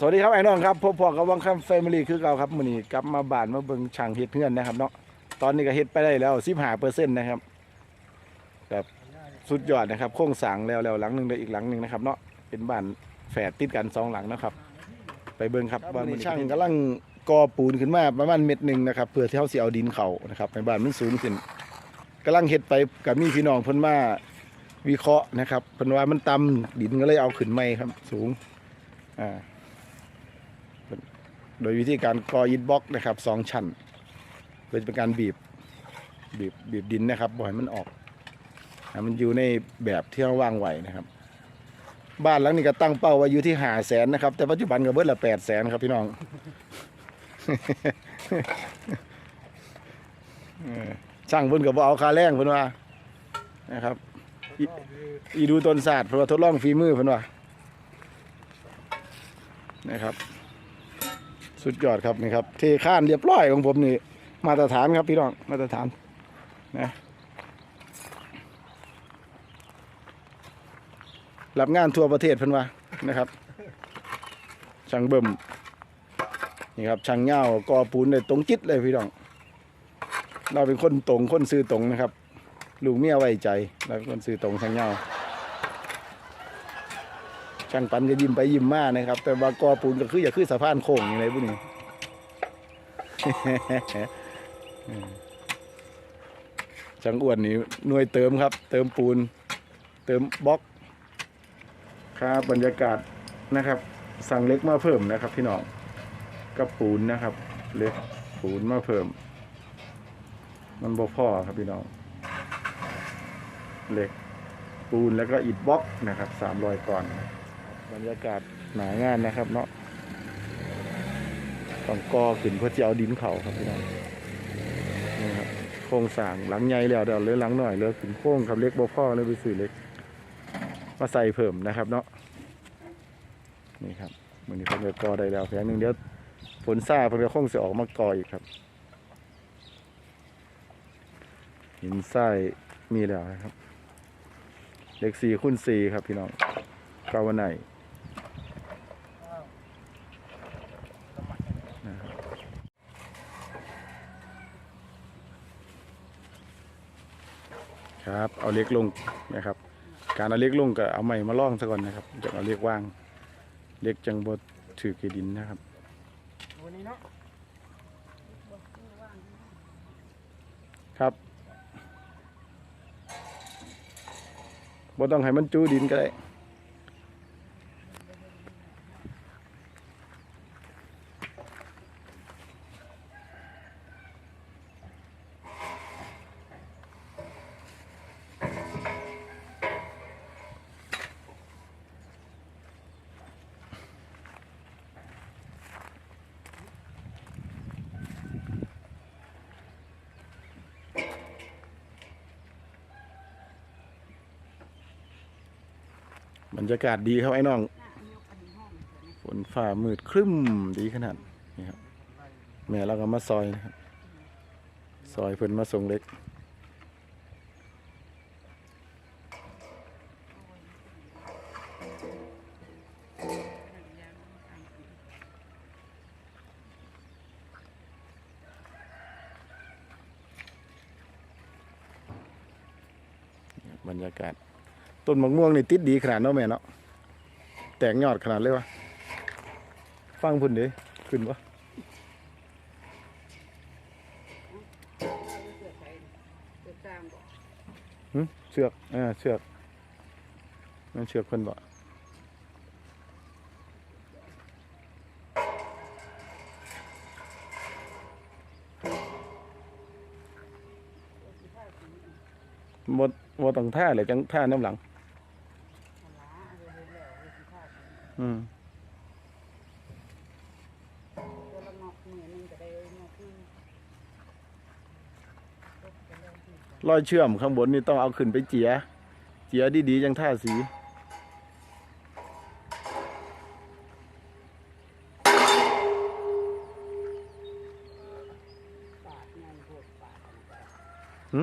สวัสดีครับไอ้น้องครับพบพอกับวังคำแฟมิลี่คือเก่าครับมื้อนี้กลับมาบ้านมาเบิ่งช่างเฮ็ดเฮือนนะครับเนาะตอนนี้ก็เฮ็ดไปได้แล้ว15%นะครับแบบสุดยอดนะครับ โครงสร้างแล้วแล้วหลังหนึงได้อีกหลังหนึงนะครับเนาะเป็นบ้านแฝดติดกันสองหลังนะครับ ไปเบิ่งครับว่ามื้อนี้ช่างกำลังก่อปูนขึ้นมาประมาณเม็ดหนึงนะครับเพื่อที่เฮาสิเอาดินเข้านะครับให้บ้านมันสูงขึ้นกำลังเฮ็ดไปกับมีพี่น้องเพิ่นมาวิเคราะห์นะครับเพิ่นว่ามันต่ำดินก็เลยเอาขึ้นใหม่ครับ สูงอ่า โดยวิธีการกออิฐบล็อกนะครับสองชั้นโดยเป็นการบีบบีบบีบดินนะครับบ่อยมันออกมันอยู่ในแบบที่เราวางไว้นะครับ บ้านหลังนี้ก็ตั้งเป้าไว้อยู่ที่หาแสนนะครับ แต่ปัจจุบันก็เบิดละแปดแสนครับพี่น้องช่างเพิ่นก็บเอาคาแรงเพิ่นว่านะครับอีดูต้นศาสตร์เพิ่นว่าทดลองฝีมือเพิ่นว่านะครับ สุดยอดครับนี่ครับเทข้านเรียบร้อยของผมนี่ มาตรฐานครับพี่น้องมาตรฐานนะรับงานทั่วประเทศเพิ่นว่านะครับช่างเบิ่มนี่ครับช่างเงากอปูนได้ตรงจิตเลยพี่น้อง เราเป็นคนตรงคนซื่อตรงนะครับลูกเมียไว้ใจเราเป็นคนซื่อตรงช่างเงา ช่างปันก็ยิ้มไปยิ้มมานะครับ แต่ว่ากอปูนก็คืออย่าคือสะพานโค้งอย่างไรพวกนี้ช่างอ้วนนี่หน่วยเติมครับ เติมปูน เติมบล็อกครับบรรยากาศนะครับ สั่งเล็กมาเพิ่มนะครับ พี่น้องกับปูนนะครับ เล็กปูนมาเพิ่ม มันบ่พอครับพี่น้องเหล็กปูนแล้วก็อิฐบล็อกนะครับสามรอยก่อนนะ บรรยากาศหนางานนะครับเนาะต้องกอขึ้นเพื่อจะเอาดินเขาครับพี่น้องนี่ครับโครงสร้างหลังใหญ่แล้วเดี๋ยวเลือหลังหน่อยเลือขึ้นโค้งครับเล็กบ่พอเลยไปซื้อเล็ก มาใส่เพิ่มนะครับเนาะนี่ครับมันนี้เพิ่นก็กอได้แล้วแผงหนึ่งเดี๋ยวฝนซ่าเพิ่นก็คงจะออกมากออีกครับหินทรายมีแล้วนะครับ เลขสี่คูณสี่ครับพี่น้องกาวไนนะครับ ครับ เอาเล็กลงนะครับ การเอาเล็กลงก็เอาใหม่มาล่องซะก่อนนะครับจะเอาเล็กว่าง เล็กจังบดถือกีดินนะครับครับบ่ต้องให้มันจูดินก็ได้ บรรยากาศดีครับไอ้น้อง ฝนฝ่ามืดครึ้มดีขนาดนี่ครับแม่เราก็มาซอยนะครับ ซอยเพิ่นมาส่งเล็ก บรรยากาศ ต้นมะม่วงนี่ติดดีขนาดเนาะแม่เนาะแตกยอดขนาดเลยวะฟังพุ่นดิขึ้นปะเชือกอ่าเชือกนั่นเชือกเพิ่นบ่บ่บ่ต้องท่าเลยจังท่าน้ำหลัง อืม รอยเชื่อมข้างบนนี่ต้องเอาขึ้นไปเจีย เจียดีๆจังท่าสีหญ่โพดปาดหึ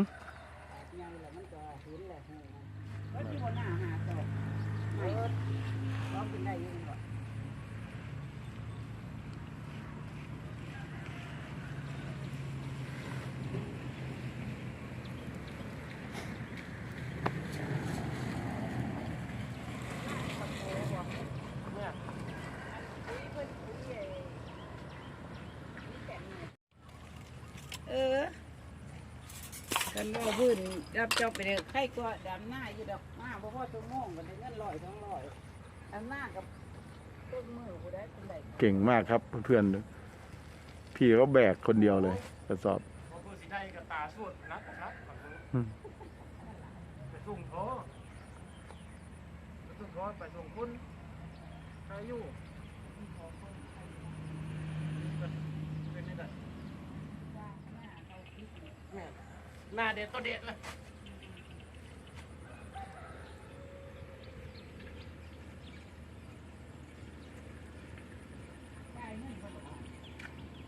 ปาดใหญ่แล้วมันก็เห็นแหละหูมันแล้วที่หัวหน้าหาต่อร้องกินได้ยังบ่ กันว่าพื้นรับเจ้าไปเลยใครก็ดำหน้าอยู่ดอกหน้าเพราะว่าตัวโม่งกันได้เงินลอยสองลอยดำหน้ากับต้นมือกูได้คนใดเก่งมากครับเพื่อนๆพี่เขาแบกคนเดียวเลยกระสอบพอสิได้กับตาสวดนักนะครับอืมไปส่งโทไปส่งโทไปส่งคุณใครอยู่เป็นนี่แหละแม่ หน้าเด็ดตัวเด็ดเลย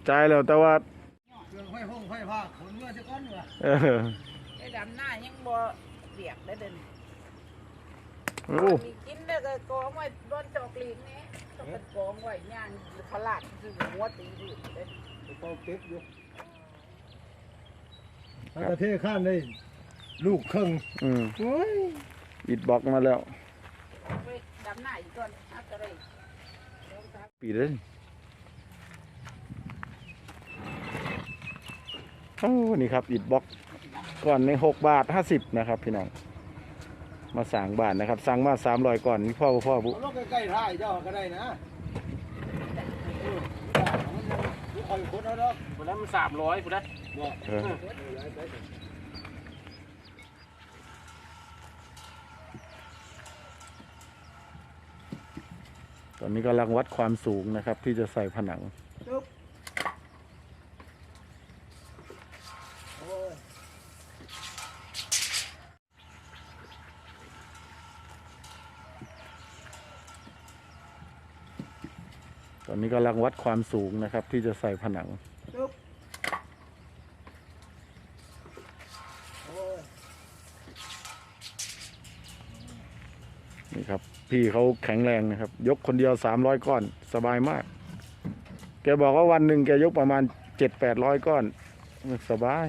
ใจายแล้วแต่ว่าเครื่องห้อยห้องห้อยผ้าขนเมื่อจะก้อนเหรอเออไอ้ดำหน้ายังบ่เปียกได้เดินโอ้มีกินแล้วก็กองไว้บนจอกลีกนี้ต้องเป็นกองไว้ย่างพลาดคือหัวตีดื้อเด้เป่าเก็บอยู่ ประเทศข้ามได้ลูกครึ่งอืมโอ้ยอิดบล็อกมาแล้ว ไปดำหน้าอีกก่อนนับจะได้ลองทปีเลยโอ้นี่ครับอิดบล็อกก่อนในหกบาทห้าสิบนะครับพี่น้องมาสั่งบาทนะครับสั่งมาสามร้อยก่อนนี่พ่อพ่อบุเอาลงใกล้ๆท่ายเจ้าก็ได้นะดูคอยคนเอาเนาะวันนั้นมันสามร้อยคุณนะบอกเออ ตอนนี้กำลังวัดความสูงนะครับ ที่จะใส่ผนังตอนนี้กำลังวัดความสูงนะครับ ที่จะใส่ผนัง นี่ครับ พี่เขาแข็งแรงนะครับ ยกคนเดียวสามร้อยก้อนสบายมาก แกบอกว่าวันหนึ่งแกยกประมาณเจ็ดแปดร้อยก้อน สบาย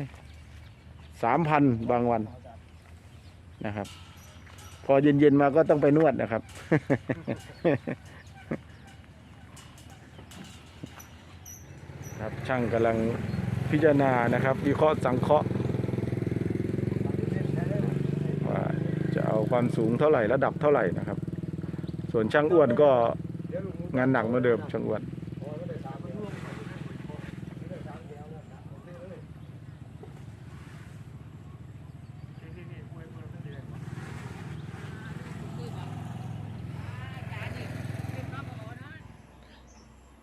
สามพันบางวันนะครับ พอเย็นๆมาก็ต้องไปนวดนะครับ ครับช่างกำลังพิจารณานะครับ วิเคราะห์สังเคราะห์ว่าจะเอาความสูงเท่าไหร่ระดับเท่าไหร่นะครับ ส่วนช่างอ้วนก็งานหนักเหมือนเดิมช่างอ้วน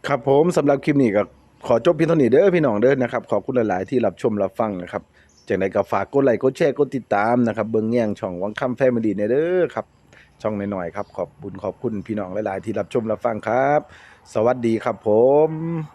ครับผมสำหรับคลิปนี้ก็ขอจบเพียงเท่านี้เด้อพี่น้องเด้อนะครับ ขอบคุณหลาย ๆ ที่รับชมรับฟังนะครับจากนั้นก็ฝากกดไลค์กดแชร์กดติดตามนะครับเบิ่งแย่งช่องวังคำแฟมิลี่เนี่ยเด้อครับ ช่องน้อยๆครับขอบคุณขอบคุณพี่น้องหลายๆที่รับชมรับฟังครับ สวัสดีครับผม